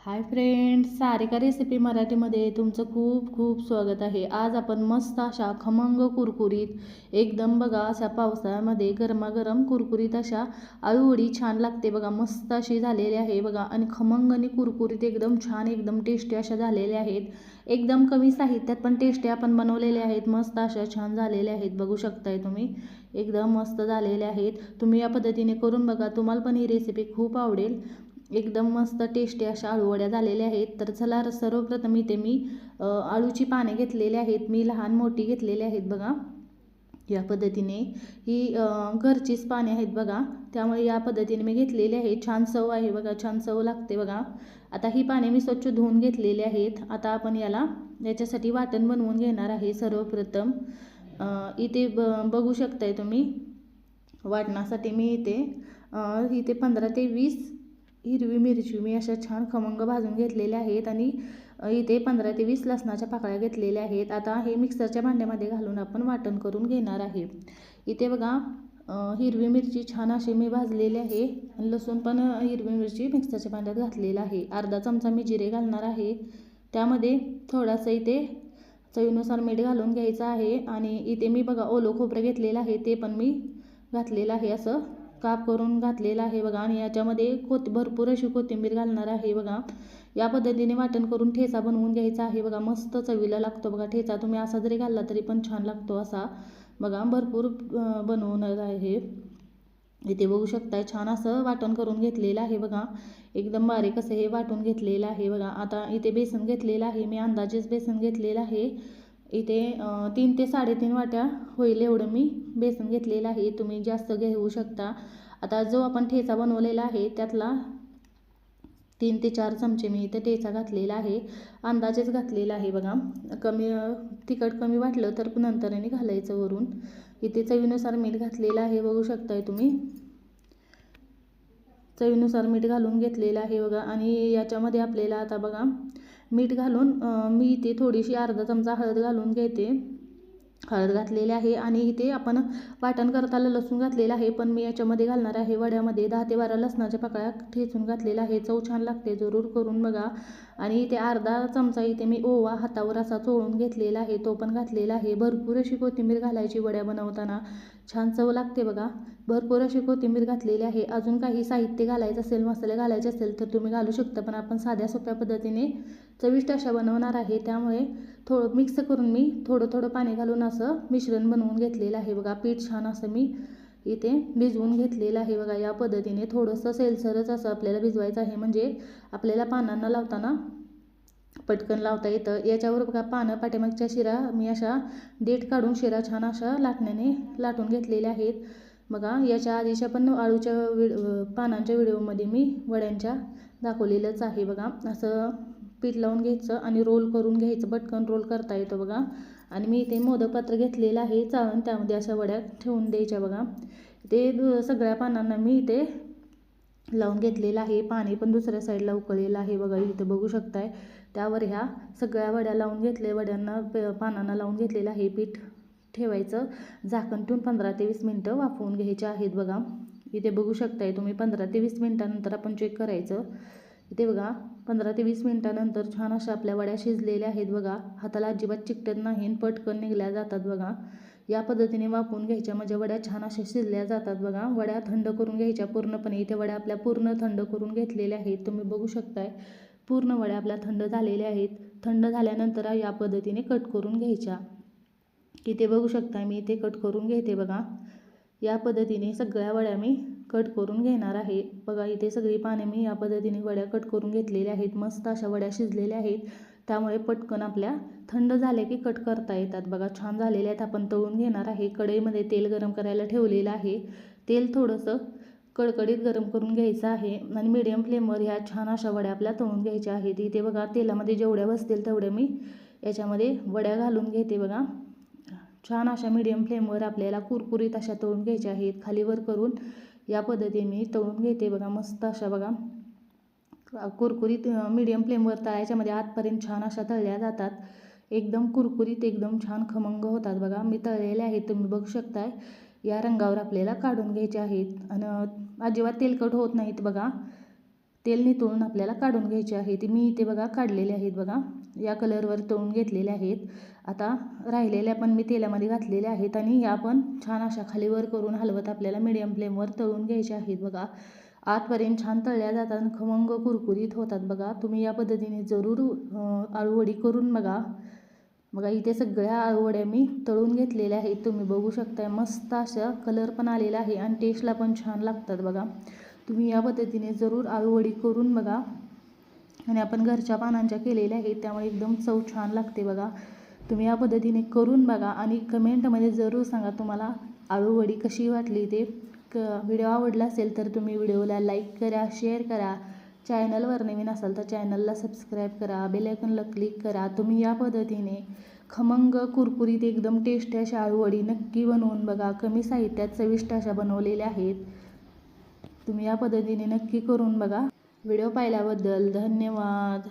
Hi friends Sarika recipe मराठीमध्ये तुमचं खूप खूप स्वागत आहे. आज आपण मस्त अशा खमंग कुरकुरीत एकदम बघा अशा पावसाळ्यामध्ये गरमागरम कुरकुरीत अशा आळूवडी छान लागते बघा. मस्त अशी झालेली आहे बघा. आणि खमंग आणि कुरकुरीत एकदम छान एकदम टेस्टी अशा झालेल्या आहेत. एकदम कमी साहित्यात पण टेस्टी आपण बनवलेले आहेत. मस्त अशा छान झालेल्या आहेत. बघू शकताय तुम्ही. एकदम मस्त झालेले आहेत. तुम्ही या पद्धतीने करून बघा. तुम्हाला पण ही रेसिपी खूप आवडेल. एकदम मस्त टेस्टी अशा आळूवड्या झालेल्या आहेत. तर चला सर्वप्रथम इथे मी आळूची पाने घेतलेली आहेत. मी लहान मोठी घेतलेली आहेत बघा. या पद्धतीने. ही घरचीच पाने आहेत बघा. त्यामुळे या पद्धतीने मी घेतलेली आहे. छान चव आहे बघा. छान चव लागते बघा. आता ही पाने मी स्वच्छ धुवून घेतलेली आहेत. आता आपण याला याच्यासाठी वाटण बनवून घेणार आहे सर्वप्रथम. इथे ब बघू शकताय तुम्ही. वाटणासाठी मी इथे इथे पंधरा ते वीस हिरवी मिरची मी अशा छान खमंग भाजून घेतलेल्या आहेत आणि इथे पंधरा ते वीस लसणाच्या पाकळ्या घेतलेल्या आहेत. आता हे मिक्सरच्या भांड्यामध्ये घालून आपण वाटण करून घेणार आहे. इथे बघा हिरवी मिरची छान अशी मी भाजलेली आहे लसूण पण हिरवी मिरची मिक्सरच्या भांड्यात घातलेला आहे. अर्धा चमचा मी जिरे घालणार आहे. त्यामध्ये थोडासा इथे चवीनुसार मीठ घालून घ्यायचं आहे आणि इथे मी बघा ओलं खोबरं घेतलेलं आहे ते पण मी घातलेलं आहे असं काप करून घातलेला आहे बघा. आणि याच्यामध्ये कोथ भरपूर अशी कोथिंबीर घालणार आहे बघा. या पद्धतीने वाटण करून ठेचा बनवून घ्यायचा आहे बघा. मस्त चवीला लागतो बघा ठेचा. तुम्ही असा जरी घालला तरी पण छान लागतो असा. बघा भरपूर बनवणार आहे. इथे बघू शकताय छान असं वाटण करून घेतलेलं आहे बघा. एकदम बारीक असं हे वाटून घेतलेलं आहे बघा. आता इथे बेसन घेतलेलं आहे. मी अंदाजेच बेसन घेतलेलं आहे. इथे तीन ते साडेतीन वाट्या होईल एवढं मी बेसन घेतलेलं आहे. तुम्ही जास्त घेऊ शकता. आता जो आपण ठेचा बनवलेला आहे त्यातला तीन ते चार चमचे मी इथे ठेचा घातलेला आहे. अंदाजेच घातलेला आहे बघा. कमी तिखट कमी वाटलं तर नंतरने घालायचं वरून. इथे चवीनुसार मीठ घातलेलं आहे बघू शकताय तुम्ही. चवीनुसार मीठ घालून घेतलेलं आहे बघा. आणि याच्यामध्ये आपल्याला आता बघा मीठ घालून मी इथे थोडीशी अर्धा चमचा हळद घालून घेते. हळद घातलेली आहे आणि इथे आपण वाटण करताना लसूण घातलेलं आहे पण मी याच्यामध्ये घालणार आहे वड्यामध्ये. दहा ते बारा लसणाच्या पाकळ्या ठेचून घातलेला आहे चव छान लागते जरूर करून बघा. आणि इथे अर्धा चमचा इथे मी ओवा हातावर असा चोळून घेतलेला आहे तो पण घातलेला आहे. भरपूर अशी कोथिंबीर घालायची वड्या बनवताना. छान चव लागते बघा. भरपूर अशी कोथिंबीर घातलेली आहे. अजून काही साहित्य घालायचं असेल मसाले घालायचे असेल तर तुम्ही घालू शकता. पण आपण साध्या सोप्या पद्धतीने चविष्ट अशा बनवणार आहे. त्यामुळे थोडं मिक्स करून मी थोडं थोडं पाणी घालून असं मिश्रण बनवून घेतलेलं आहे बघा. पीठ छान असं मी इथे भिजवून घेतलेलं आहे बघा. या पद्धतीने थोडंसं सेलसरच असं आपल्याला भिजवायचं आहे. म्हणजे आपल्याला पानांना लावताना पटकन लावता येतं. याच्यावर बघा पानं पाठीमागच्या शिरा मी अशा देठ काढून शिरा छान अशा लाटण्याने लाटून घेतलेल्या आहेत. बघा याच्या आधीच्या पण आळूच्या विड पानांच्या व्हिडिओमध्ये मी वड्यांच्या दाखवलेलंच आहे बघा. असं पीठ लावून घ्यायचं आणि रोल करून घ्यायचं पटकन रोल करता येतं बघा. आणि मी इथे मोदक पात्र घेतलेलं आहे चालून त्यामध्ये अशा वड्या ठेवून द्यायच्या बघा. ते दु- सगळ्या पानांना मी इथे लावून घेतलेलं आहे. पाणी पण दुसऱ्या साईडला उकळलेलं आहे. बघा इथे बघू शकताय. त्यावर ह्या सगळ्या वड्या लावून घेतले वड्यांना प- पानांना लावून घेतलेलं आहे. पीठ ठेवायचं. झाकण ठेवून पंधरा ते वीस मिनटं वाफवून घ्यायचे आहेत बघा. इथे बघू शकताय तुम्ही पंधरा ते वीस मिनटानंतर आपण चेक करायचं. इथे बघा पंधरा ते वीस मिनटानंतर छान अशा आपल्या वड्या शिजलेल्या आहेत बघा. हाताला अजिबात चिकटत नाही आणि पटकन निघल्या जातात बघा. या पद्धतीने वापरून घ्यायच्या. म्हणजे वड्या छान अशा शिजल्या जातात बघा. वड्या थंड करून घ्यायच्या पूर्णपणे. इथे वड्या आपल्या पूर्ण थंड करून घेतलेल्या आहेत. तुम्ही बघू शकताय. पूर्ण वड्या आपल्या थंड झालेल्या आहेत. थंड झाल्यानंतर या पद्धतीने कट करून घ्यायच्या. इथे बघू शकता मी इथे कट करून घेते बघा. या पद्धतीने सगळ्या वड्या मी कट करून घेणार आहे. बघा इथे सगळी पाने मी या पद्धतीने वड्या कट करून घेतलेल्या आहेत. मस्त अशा वड्या शिजलेल्या आहेत. त्यामुळे पटकन आपल्या थंड झाल्या की कट करता येतात. बघा छान झालेल्या आहेत. आपण तळून घेणार आहे. कढईमध्ये तेल गरम करायला ठेवलेलं आहे. तेल थोडंसं कडकडीत गरम करून घ्यायचं आहे आणि मीडियम फ्लेमवर ह्या छान अशा वड्या आपल्या तळून घ्यायच्या आहेत. इथे बघा तेलामध्ये जेवढ्या बसतील तेवढ्या मी याच्यामध्ये वड्या घालून घेते बघा. छान अशा मीडियम फ्लेमवर आपल्याला कुरकुरीत अशा तळून घ्यायच्या आहेत. खालीवर करून या पद्धतीने मी तळून घेते बघा. मस्त अशा बघा. कुरकुरीत मिडियम फ्लेमवर तळायच्यामध्ये आतपर्यंत छान अशा तळल्या जातात. एकदम कुरकुरीत एकदम छान खमंग होतात बघा. मी तळलेले आहेत तुम्ही बघू शकताय. या रंगावर आपल्याला काढून घ्यायचे आहेत. आणि अजिबात तेलकट होत नाहीत बघा. तेल नितळून आपल्याला काढून घ्यायचे आहे ते मी इथे बघा काढलेले आहेत बघा. या कलरवर तळून घेतलेले आहेत. आता राहिलेल्या पण मी तेलामध्ये घातलेल्या आहेत आणि या पण छान अशा खालीवर करून हलवत आपल्याला मिडियम फ्लेमवर तळून घ्यायच्या आहेत बघा. आतपर्यंत छान तळल्या जातात आणि खमंग कुरकुरीत होतात बघा. तुम्ही या पद्धतीने जरूर आळूवडी करून बघा. बघा इथे सगळ्या आळूवड्या मी तळून घेतलेल्या आहेत. तुम्ही बघू शकताय मस्त अशा कलर पण आलेला आहे आणि टेस्टला पण छान लागतात बघा. तुम्ही या पद्धतीने जरूर आळूवडी करून बघा. आणि आपण घरच्या पानांच्या केलेल्या आहेत त्यामुळे एकदम चव छान लागते बघा. तुम्ही या पद्धतीने करून बघा आणि कमेंटमध्ये जरूर सांगा तुम्हाला आळूवडी कशी वाटली ते. क व्हिडिओ आवडला असेल तर तुम्ही व्हिडिओला लाईक करा शेअर करा. चॅनलवर नवीन असाल तर चॅनलला सबस्क्राईब करा बेलायकनला क्लिक करा. तुम्ही या पद्धतीने खमंग कुरकुरीत एकदम टेस्टी अशा आळूवडी नक्की बनवून बघा. कमी साहित्यात चविष्ट अशा बनवलेल्या आहेत. तुम्ही या पद्धतीने नक्की करून बघा. व्हिडिओ पाहिल्याबद्दल धन्यवाद.